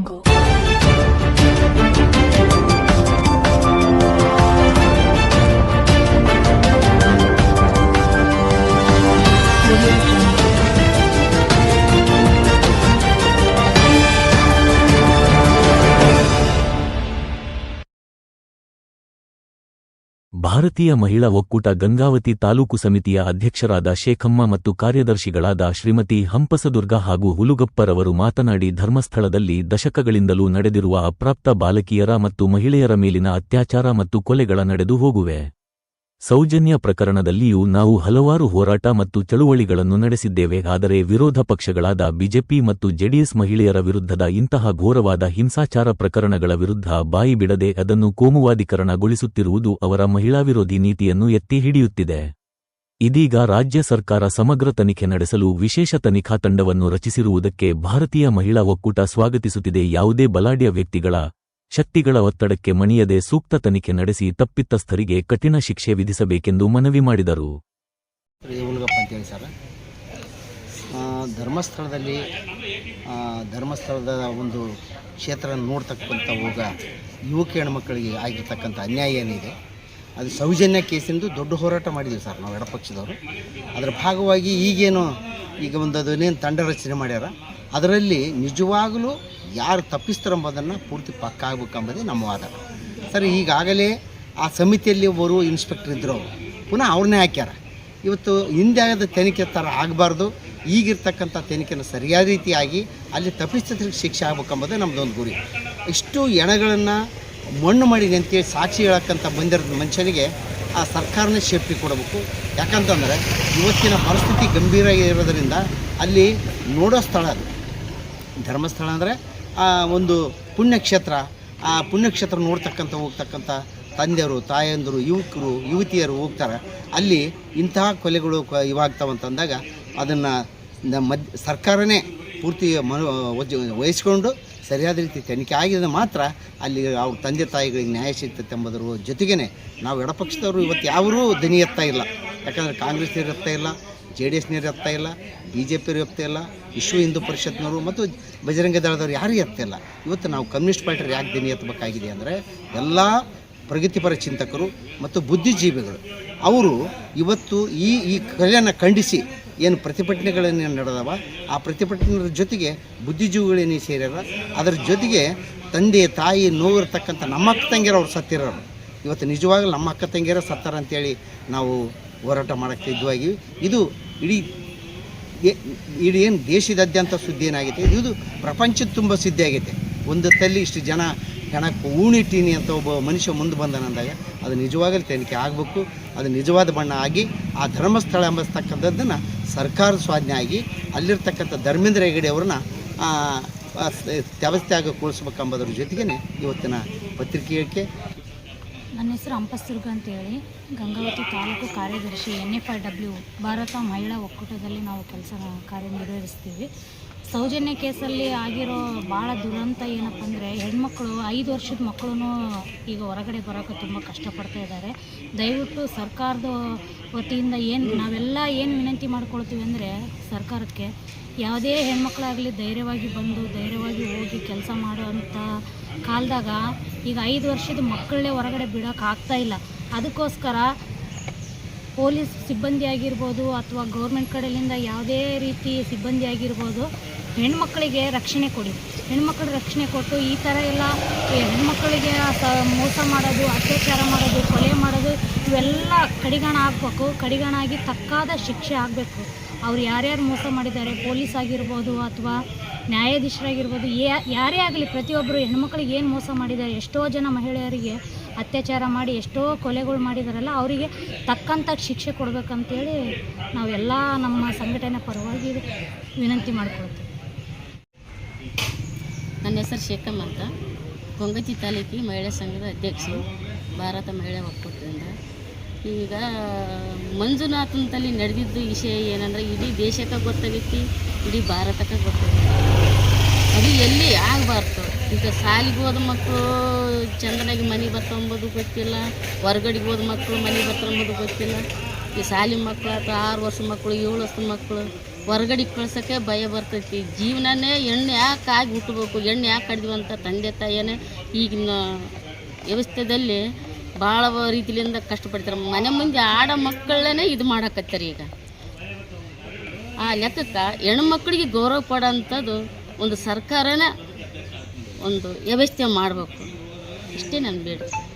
angle ಭಾರತೀಯ ಮಹಿಳಾ ಒಕ್ಕೂಟ ಗಂಗಾವತಿ ತಾಲೂಕು ಸಮಿತಿಯ ಅಧ್ಯಕ್ಷರಾದ ಶೇಖಮ್ಮ ಮತ್ತು ಕಾರ್ಯದರ್ಶಿಗಳಾದ ಶ್ರೀಮತಿ ಹಂಪಸದುರ್ಗ ಹಾಗೂ ಹುಲುಗಪ್ಪರವರು ಮಾತನಾಡಿ ಧರ್ಮಸ್ಥಳದಲ್ಲಿ ದಶಕಗಳಿಂದಲೂ ನಡೆದಿರುವ ಅಪ್ರಾಪ್ತ ಬಾಲಕಿಯರ ಮತ್ತು ಮಹಿಳೆಯರ ಮೇಲಿನ ಅತ್ಯಾಚಾರ ಮತ್ತು ಕೊಲೆಗಳ ನಡೆದು ಹೋಗುವೆ. ಸೌಜನ್ಯ ಪ್ರಕರಣದಲ್ಲಿಯೂ ನಾವು ಹಲವಾರು ಹೋರಾಟ ಮತ್ತು ಚಳುವಳಿಗಳನ್ನು ನಡೆಸಿದ್ದೇವೆ, ಆದರೆ ವಿರೋಧ ಪಕ್ಷಗಳಾದ ಬಿಜೆಪಿ ಮತ್ತು ಜೆಡಿಎಸ್ ಮಹಿಳೆಯರ ವಿರುದ್ಧದ ಇಂತಹ ಘೋರವಾದ ಹಿಂಸಾಚಾರ ಪ್ರಕರಣಗಳ ವಿರುದ್ಧ ಬಾಯಿ ಬಿಡದೆ ಅದನ್ನು ಕೋಮುವಾದೀಕರಣಗೊಳಿಸುತ್ತಿರುವುದು ಅವರ ಮಹಿಳಾ ವಿರೋಧಿ ನೀತಿಯನ್ನು ಎತ್ತಿ ಹಿಡಿಯುತ್ತಿದೆ. ಇದೀಗ ರಾಜ್ಯ ಸರ್ಕಾರ ಸಮಗ್ರ ತನಿಖೆ ನಡೆಸಲು ವಿಶೇಷ ತನಿಖಾ ತಂಡವನ್ನು ರಚಿಸಿರುವುದಕ್ಕೆ ಭಾರತೀಯ ಮಹಿಳಾ ಒಕ್ಕೂಟ ಸ್ವಾಗತಿಸುತ್ತಿದೆ. ಯಾವುದೇ ಬಲಾಢ್ಯ ವ್ಯಕ್ತಿಗಳ ಶಕ್ತಿಗಳ ಒತ್ತಡಕ್ಕೆ ಮಣಿಯದೆ ಸೂಕ್ತ ತನಿಖೆ ನಡೆಸಿ ತಪ್ಪಿತಸ್ಥರಿಗೆ ಕಠಿಣ ಶಿಕ್ಷೆ ವಿಧಿಸಬೇಕೆಂದು ಮನವಿ ಮಾಡಿದರು. ಧರ್ಮಸ್ಥಳದಲ್ಲಿ ಧರ್ಮಸ್ಥಳದ ಒಂದು ಕ್ಷೇತ್ರ ನೋಡ್ತಕ್ಕಂಥ ಹೋಗ ಯುವಕ ಹೆಣ್ಮಕ್ಕಳಿಗೆ ಆಗಿರ್ತಕ್ಕಂಥ ಅನ್ಯಾಯ ಏನಿದೆ, ಅದು ಸೌಜನ್ಯ ಕೇಸಿಂದು ದೊಡ್ಡ ಹೋರಾಟ ಮಾಡಿದ್ದೀವಿ ಸರ್ ನಾವು ಎಡಪಕ್ಷದವರು. ಅದರ ಭಾಗವಾಗಿ ಈಗೇನು ಈಗ ಒಂದು ಅದನ್ನೇನು ತಂಡ ರಚನೆ ಮಾಡ್ಯಾರ ಅದರಲ್ಲಿ ನಿಜವಾಗಲೂ ಯಾರು ತಪ್ಪಿಸ್ತಾರೆಂಬುದನ್ನು ಪೂರ್ತಿ ಪಕ್ಕ ಆಗ್ಬೇಕೆಂಬುದೇ ನಮ್ಮ ವಾದ. ಸರ್, ಈಗಾಗಲೇ ಆ ಸಮಿತಿಯಲ್ಲಿ ಒಬ್ಬರು ಇನ್ಸ್ಪೆಕ್ಟರ್ ಇದ್ದರು ಪುನಃ ಅವ್ರನ್ನೇ ಹಾಕ್ಯಾರ. ಇವತ್ತು ಹಿಂದೆ ಆಗದ ತನಿಖೆ ಥರ ಆಗಬಾರ್ದು. ಈಗಿರ್ತಕ್ಕಂಥ ತನಿಖೆನ ಸರಿಯಾದ ರೀತಿಯಾಗಿ ಅಲ್ಲಿ ತಪ್ಪಿಸ್ತರಿಗೆ ಶಿಕ್ಷೆ ಆಗ್ಬೇಕಂಬುದೇ ನಮ್ಮದೊಂದು ಗುರಿ. ಇಷ್ಟು ಎಣಗಳನ್ನು ಮಣ್ಣು ಮಾಡಿದೆ ಅಂತೇಳಿ ಸಾಕ್ಷಿ ಹೇಳಕ್ಕಂಥ ಬಂದಿರೋ ಮನುಷ್ಯನಿಗೆ ಆ ಸರ್ಕಾರನೇ ಶೇಫ್ಟಿ ಕೊಡಬೇಕು. ಯಾಕಂತಂದರೆ ಇವತ್ತಿನ ಪರಿಸ್ಥಿತಿ ಗಂಭೀರ ಇರೋದರಿಂದ ಅಲ್ಲಿ ನೋಡೋ ಸ್ಥಳ ಅದು. ಧರ್ಮಸ್ಥಳ ಅಂದರೆ ಒಂದು ಪುಣ್ಯಕ್ಷೇತ್ರ. ಆ ಪುಣ್ಯಕ್ಷೇತ್ರ ನೋಡ್ತಕ್ಕಂಥ, ಹೋಗ್ತಕ್ಕಂಥ ತಂದೆಯರು, ತಾಯಂದರು, ಯುವಕರು, ಯುವತಿಯರು ಹೋಗ್ತಾರೆ. ಅಲ್ಲಿ ಇಂತಹ ಕೊಲೆಗಳು ಇವಾಗ್ತಾವಂತಂದಾಗ ಅದನ್ನು ಮದ್, ಸರ್ಕಾರನೇ ಪೂರ್ತಿ ಮನು ವಹಿಸ್ಕೊಂಡು ಸರಿಯಾದ ರೀತಿ ತನಿಖೆ ಆಗಿದೆ ಮಾತ್ರ ಅಲ್ಲಿ ಅವ್ರ ತಂದೆ ತಾಯಿಗಳಿಗೆ ನ್ಯಾಯ ಸಿಗ್ತೈತೆ ಎಂಬುದರ ಜೊತೆಗೇ ನಾವು ಎಡಪಕ್ಷದವರು ಇವತ್ತು ಯಾರೂ ದನಿ ಎತ್ತಾ ಇಲ್ಲ. ಯಾಕಂದರೆ ಕಾಂಗ್ರೆಸ್ ಎತ್ತಾ ಇಲ್ಲ. ಜೆ ಡಿ ಎಸ್ನವ್ರು ಎತ್ತಾ ಇಲ್ಲ, ಬಿ ಜೆ ಪಿಯವರು ಎತ್ತಾ ಇಲ್ಲ, ವಿಶ್ವ ಹಿಂದೂ ಪರಿಷತ್ನವರು ಮತ್ತು ಬಜರಂಗ ದಳದವ್ರು ಯಾರೂ ಎತ್ತಿಲ್ಲ ಇವತ್ತು ನಾವು ಕಮ್ಯುನಿಸ್ಟ್ ಪಾರ್ಟಿಯವ್ರು ಯಾಕೆ ದಿನ ಎತ್ತಬೇಕಾಗಿದೆ ಅಂದರೆ ಎಲ್ಲ ಪ್ರಗತಿಪರ ಚಿಂತಕರು ಮತ್ತು ಬುದ್ಧಿಜೀವಿಗಳು, ಅವರು ಇವತ್ತು ಈ ಈ ಕಲೆಯನ್ನು ಖಂಡಿಸಿ ಏನು ಪ್ರತಿಭಟನೆಗಳನ್ನು ನಡೆದವ, ಆ ಪ್ರತಿಭಟನೆಗಳ ಜೊತೆಗೆ ಬುದ್ಧಿಜೀವಿಗಳೇನು ಸೇರ್ಯಾರ, ಅದರ ಜೊತೆಗೆ ತಂದೆ, ತಾಯಿ, ನೋವಿರ್ತಕ್ಕಂಥ ನಮ್ಮ ಅಕ್ಕ ತಂಗಿಯರು ಅವ್ರು ಸತ್ತಿರೋರು. ಇವತ್ತು ನಿಜವಾಗ್ಲೂ ನಮ್ಮ ಅಕ್ಕ ತಂಗಿಯರ ಸತ್ತಾರ ಅಂತೇಳಿ ನಾವು ಹೋರಾಟ ಮಾಡೋಕ್ಕೆ ಸಿದ್ಧವಾಗಿವೆ. ಇದು ಇಡೀ ಇಡೀ ಏನು ದೇಶದಾದ್ಯಂತ ಸುದ್ದಿ ಏನಾಗೈತೆ ಇದು ಪ್ರಪಂಚದ ತುಂಬ ಸುದ್ದಿ ಆಗೈತೆ ಒಂದು ತಲ್ಲಿ ಇಷ್ಟು ಜನ ಹೆಣಕ್ಕೆ ಊಣಿಟ್ಟೀನಿ ಅಂತ ಒಬ್ಬ ಮನುಷ್ಯ ಮುಂದೆ ಬಂದನಂದಾಗ ಅದು ನಿಜವಾಗಲಿ ತನಿಖೆ ಆಗಬೇಕು, ಅದು ನಿಜವಾದ ಬಣ್ಣ ಆಗಿ ಆ ಧರ್ಮಸ್ಥಳ ಎಂಬತಕ್ಕಂಥದ್ದನ್ನು ಸರ್ಕಾರ ಸ್ವಾಧೀನ ಆಗಿ ಅಲ್ಲಿರ್ತಕ್ಕಂಥ ಧರ್ಮೇಂದ್ರ ಹೆಗಡೆ ಅವ್ರನ್ನ ತ್ಯಾಗಗೊಳಿಸ್ಬೇಕೆಂಬುದ್ರ ಜೊತೆಗೇ ಇವತ್ತಿನ ಪತ್ರಿಕೆಗೆ ನನ್ನ ಹೆಸರು ಅಂಪಸ್ತುರ್ಗ ಅಂತೇಳಿ. ಗಂಗಾವತಿ ತಾಲೂಕು ಕಾರ್ಯದರ್ಶಿ ಎನ್ ಎಫ್ ಐ ಡಬ್ಲ್ಯೂ ಭಾರತ ಮಹಿಳಾ ಒಕ್ಕೂಟದಲ್ಲಿ ನಾವು ಕೆಲಸ ಕಾರ್ಯನಿರ್ವಹಿಸ್ತೀವಿ ಸೌಜನ್ಯ ಕೇಸಲ್ಲಿ ಆಗಿರೋ ಭಾಳ ದುರಂತ ಏನಪ್ಪ ಅಂದರೆ ಹೆಣ್ಮಕ್ಳು, ಐದು ವರ್ಷದ ಮಕ್ಕಳು ಈಗ ಹೊರಗಡೆ ಬರೋಕ್ಕೆ ತುಂಬ ಕಷ್ಟಪಡ್ತಾ ಇದ್ದಾರೆ. ದಯವಿಟ್ಟು ಸರ್ಕಾರದ ವತಿಯಿಂದ ಏನು ನಾವೆಲ್ಲ ಏನು ವಿನಂತಿ ಮಾಡ್ಕೊಳ್ತೀವಿ ಅಂದರೆ ಸರ್ಕಾರಕ್ಕೆ ಯಾವುದೇ ಹೆಣ್ಮಕ್ಳಾಗಲಿ ಧೈರ್ಯವಾಗಿ ಬಂದು, ಧೈರ್ಯವಾಗಿ ಹೋಗಿ ಕೆಲಸ ಮಾಡುವಂಥ ಕಾಲದಾಗ ಈಗ ಐದು ವರ್ಷದ ಮಕ್ಕಳನ್ನೇ ಹೊರಗಡೆ ಬಿಡೋಕೆ ಆಗ್ತಾ ಇಲ್ಲ. ಅದಕ್ಕೋಸ್ಕರ ಪೊಲೀಸ್ ಸಿಬ್ಬಂದಿ ಆಗಿರ್ಬೋದು ಅಥವಾ ಗೌರ್ಮೆಂಟ್ ಕಡೆಯಿಂದ ಯಾವುದೇ ರೀತಿ ಸಿಬ್ಬಂದಿ ಆಗಿರ್ಬೋದು ಹೆಣ್ಮಕ್ಳಿಗೆ ರಕ್ಷಣೆ ಕೊಡಿ. ಹೆಣ್ಮಕ್ಳ ರಕ್ಷಣೆ ಕೊಟ್ಟು ಈ ಥರ ಎಲ್ಲ ಹೆಣ್ಮಕ್ಳಿಗೆ ಮೋಸ ಮಾಡೋದು, ಅತ್ಯಾಚಾರ ಮಾಡೋದು, ಕೊಲೆ ಮಾಡೋದು, ಇವೆಲ್ಲ ಕಡಿಗಣ ಆಗಬೇಕು. ಕಡಿಗಣ ಆಗಿ ತಕ್ಕಾದ ಶಿಕ್ಷೆ ಆಗಬೇಕು. ಅವ್ರು ಯಾರ್ಯಾರು ಮೋಸ ಮಾಡಿದ್ದಾರೆ, ಪೊಲೀಸ್ ಆಗಿರ್ಬೋದು ಅಥವಾ ನ್ಯಾಯಾಧೀಶರಾಗಿರ್ಬೋದು, ಏ, ಯಾರೇ ಆಗಲಿ ಪ್ರತಿಯೊಬ್ಬರು ಹೆಣ್ಮಕ್ಳಿಗೆ ಏನು ಮೋಸ ಮಾಡಿದ್ದಾರೆ, ಎಷ್ಟೋ ಜನ ಮಹಿಳೆಯರಿಗೆ ಅತ್ಯಾಚಾರ ಮಾಡಿ, ಎಷ್ಟೋ ಕೊಲೆಗಳು ಮಾಡಿದಾರಲ್ಲ, ಅವರಿಗೆ ತಕ್ಕಂಥ ಶಿಕ್ಷೆ ಕೊಡಬೇಕಂತೇಳಿ ನಾವೆಲ್ಲ ನಮ್ಮ ಸಂಘಟನೆ ಪರವಾಗಿ ವಿನಂತಿ ಮಾಡ್ಕೊಳ್ತೀವಿ. ನನ್ನ ಹೆಸರು ಶೇಖಮ್ ಅಂತ. ಗೊಂಗತಿ ತಾಲೂಕಿ ಮಹಿಳಾ ಸಂಘದ ಅಧ್ಯಕ್ಷೆ ಭಾರತ ಮಹಿಳಾ ಒಕ್ಕೂಟದಿಂದ. ಈಗ ಮಂಜುನಾಥಂತಲ್ಲಿ ನಡೆದಿದ್ದು ವಿಷಯ ಏನಂದರೆ, ಇಡೀ ದೇಶಕ್ಕೆ ಗೊತ್ತಾಗೈತಿ, ಇಡೀ ಭಾರತಕ್ಕೆ ಗೊತ್ತಾಗೈತಿ. ಅದು ಎಲ್ಲಿ ಆಗಬಾರ್ದು. ಈಗ ಶಾಲಿಗೆ ಹೋದ ಮಕ್ಕಳು ಚಂದನಾಗಿ ಮನೆ ಬರ್ತಾವಂಬೋದು ಗೊತ್ತಿಲ್ಲ. ಹೊರ್ಗಡೆಗೆ ಹೋದ ಮಕ್ಕಳು ಮನೆ ಬರ್ತಾವಂಬೋದು ಗೊತ್ತಿಲ್ಲ. ಈ ಶಾಲಿ ಮಕ್ಕಳು ಅಥವಾ ಆರು ವರ್ಷದ ಮಕ್ಕಳು, ಏಳು ವರ್ಷದ ಮಕ್ಕಳು ಹೊರ್ಗಡೆ ಕಳ್ಸೋಕ್ಕೆ ಭಯ ಬರ್ತೈತಿ. ಜೀವನನೇ ಹೆಣ್ಣು ಯಾಕೆ ಆಗಿ ಹುಟ್ಟಬೇಕು ಹೆಣ್ಣು ಯಾಕೆ ಕಡಿದ್ವಿ ಅಂತ ತಂದೆ ತಾಯಿಯೇ ಈಗಿನ ವ್ಯವಸ್ಥೆಯಲ್ಲಿ ಭಾಳ ರೀತಿಯಿಂದ ಕಷ್ಟಪಡ್ತಾರೆ. ಮನೆ ಮುಂದೆ ಆಡೋ ಮಕ್ಕಳನ್ನೇ ಇದು ಮಾಡಕತ್ತಾರೆ ಈಗ. ಆ ಲೆಕ್ಕಕ್ಕೆ ಹೆಣ್ಮಕ್ಳಿಗೆ ಗೌರವ ಕೊಡೋಂಥದ್ದು ಒಂದು ಸರ್ಕಾರನ ಒಂದು ವ್ಯವಸ್ಥೆ ಮಾಡಬೇಕು. ಇಷ್ಟೇ ನನ್ನ ಬೇಡಿಕೆ.